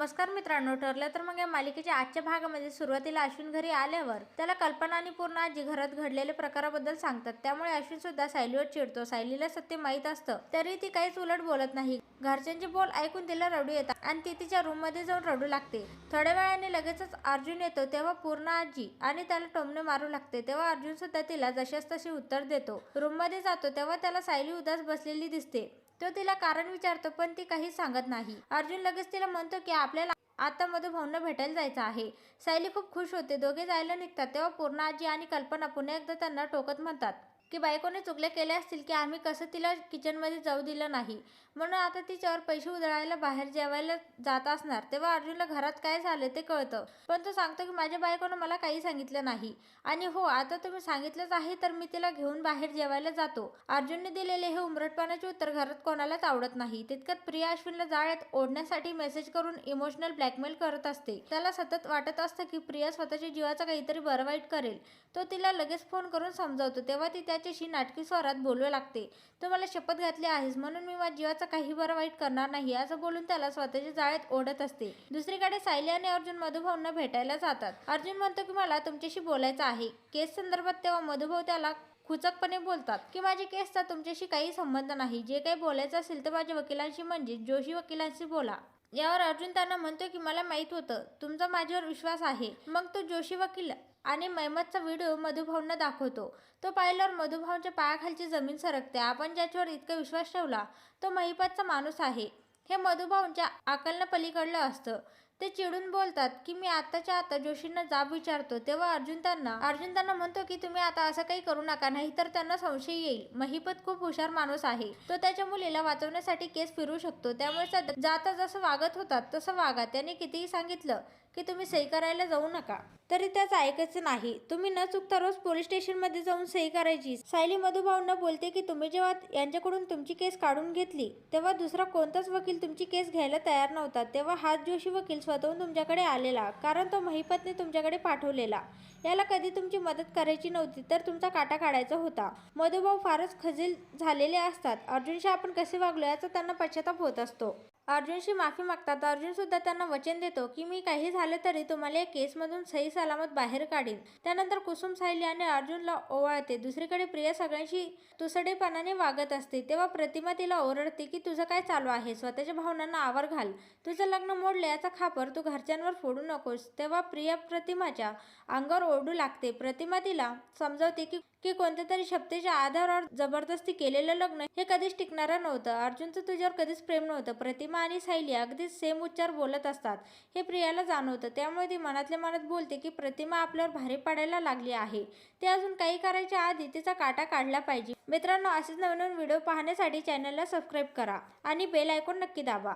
नमस्कार मित्रांनो ठरलं तर मग या मालिकेच्या आजच्या भागामध्ये सुरुवातीला अश्विन घरी आल्यावर त्याला कल्पना आणि पूर्ण आजी घरात घडलेल्या प्रकाराबद्दल सांगतात. त्यामुळे अश्विन सुद्धा सायलीवर चिडतो. सायलीला सत्य माहीत असतं तरी ती काहीच उलट बोलत नाही. घरच्यांचे बोल ऐकून तिला रडू येतात आणि ती तिच्या रूममध्ये जाऊन रडू लागते. थोड्या वेळाने लगेचच अर्जुन येतो तेव्हा पूर्ण आजी आणि त्याला टोमणे मारू लागते. तेव्हा अर्जुन सुद्धा तिला जशास तशी उत्तर देतो. रूममध्ये जातो तेव्हा त्याला सायली उदास बसलेली दिसते. तो तिला कारण विचारतो पण ती काही सांगत नाही. अर्जुन लगेच तिला म्हणतो की आपल्याला आता मधुभाऊंना भेटायला जायचं आहे. सायली खूप खुश होते. दोघे जायला निघतात तेव्हा पूर्ण आजी आणि कल्पना पुन्हा एकदा त्यांना टोकत म्हणतात. की बायकोने चुकल्या केले असतील की आम्ही कसं तिला किचनमध्ये जाऊ दिलं नाही? म्हणून आता तिच्यावर पैसे उधळायला बाहेर जेवायला जात असणार तेव्हा अर्जुनला घरात काय झालं ते कळतं. पण तो सांगतो की माझ्या बायकोनं मला काही सांगितलं नाही. आणि हो आता तुम्ही सांगितलंच आहे तर मी तिला घेऊन बाहेर जेवायला जातो. अर्जुनने दिलेले हे उमरटपणाचे उत्तर घरात कोणालाच आवडत नाही. तितक्यात प्रिया अश्विनला जाळ्यात ओढण्यासाठी मेसेज करून इमोशनल ब्लॅकमेल करत असते. त्याला सतत वाटत असतं की प्रिया स्वतःच्या जीवाचा काहीतरी बरं वाईट करेल. तो तिला लगेच फोन करून समजावतो. तेव्हा ती त्याच्याशी नाटकी स्वरात बोलू लागते. तू मला शपथ घातली आहेस म्हणून मी माझ्या जीवाचा काही बरं वाईट करणार नाही असं बोलून त्याला स्वतःच्या जाळ्यात ओढत असते. दुसरीकडे सायली आणि अर्जुन मधुभाऊंना भेटायला जातात. अर्जुन म्हणतो की मला तुमच्याशी बोलायचं आहे. केस संदर्भात तेव्हा मधुभाऊ त्याला खुचकपणे बोलतात की माझी केसचा तुमच्याशी काही संबंध नाही. जे काही बोलायचं असेल तर माझ्या वकिलांशी म्हणजे जोशी वकिलांशी बोला. यावर अर्जुन त्यांना म्हणतो की मला माहीत होतं. तुमचा माझ्यावर विश्वास आहे. मग तो जोशी वकील आणि मैमतचा व्हिडिओ मधुभाऊंना दाखवतो. तो पाहिल्यावर मधुभाऊंच्या पायाखालची जमीन सरकते. आपण ज्याच्यावर इतका विश्वास ठेवला तो महिपातचा माणूस आहे. हे मधुभाऊंच्या आकलनं पलीकडलं असतं. ते चिडून बोलतात की मी आताच्या आता जोशींना जाब विचारतो तेव्हा अर्जुन त्यांना अर्जुन त्यांना म्हणतो की तुम्ही आता असं काही करू नका नाही तर त्यांना संशय येईल. महिपत खूप हुशार माणूस आहे. तो त्याच्या मुलीला वाचवण्यासाठी केस फिरू शकतो. त्यामुळे जाता जसं वागत होतात तसं वागा. त्याने कितीही सांगितलं की तुम्ही सही करायला जाऊ नका. तरी त्याचं ऐकायचं नाही. तुम्ही न चुकता रोज पोलीस स्टेशनमध्ये जाऊन सही करायची. सायली मधुभाऊंना बोलते की तुम्ही जेव्हा यांच्याकडून तुमची केस काढून घेतली तेव्हा दुसरा कोणताच वकील तुमची केस घ्यायला तयार नव्हता. तेव्हा हात जोशी वकील स्वतःहून तुमच्याकडे आलेला कारण तो महिपतने तुमच्याकडे पाठवलेला. याला कधी तुमची मदत करायची नव्हती तर तुमचा काटा काढायचा होता. मधुभाऊ फारच खजील झालेले असतात. अर्जुनशी आपण कसे वागलो याचा त्यांना पश्चाताप होत असतो. अर्जुनशी माफी मागतात. अर्जुन सुद्धा त्यांना वचन देतो की मी काही झालं तरी तुम्हाला या केसमधून सही सलामत बाहेर काढीन. त्यानंतर कुसुम सायली आणि अर्जुनला ओवाळते. दुसरीकडे प्रिया सगळ्यांशी तुसडेपणाने वागत असते. तेव्हा प्रतिमा तिला ओरडते की तुझं काय चालू आहे? स्वतःच्या भावनांना आवर घाल. तुझं लग्न मोडलं याचा खापर तू घरच्यांवर फोडू नकोस. तेव्हा प्रिया प्रतिमाच्या अंगावर ओरडू लागते. प्रतिमा तिला समजावते की की कोणत्या तरी शब्दाच्या आधारावर जबरदस्ती केलेलं लग्न हे कधीच टिकणारं नव्हतं. अर्जुनचं तुझ्यावर कधीच प्रेम नव्हतं. प्रतिमा आणि सायली अगदीच सेम उच्चार बोलत असतात. हे प्रियाला जाणवतं. त्यामुळे ती मनातल्या मनात बोलते की प्रतिमा आपल्यावर भारी पडायला लागली आहे. ते अजून काही करायच्या आधी तिचा काटा काढला पाहिजे. मित्रांनो असेच नवीन नवीन व्हिडिओ पाहण्यासाठी चॅनलला सबस्क्राईब करा आणि बेल आयकॉन नक्की दाबा.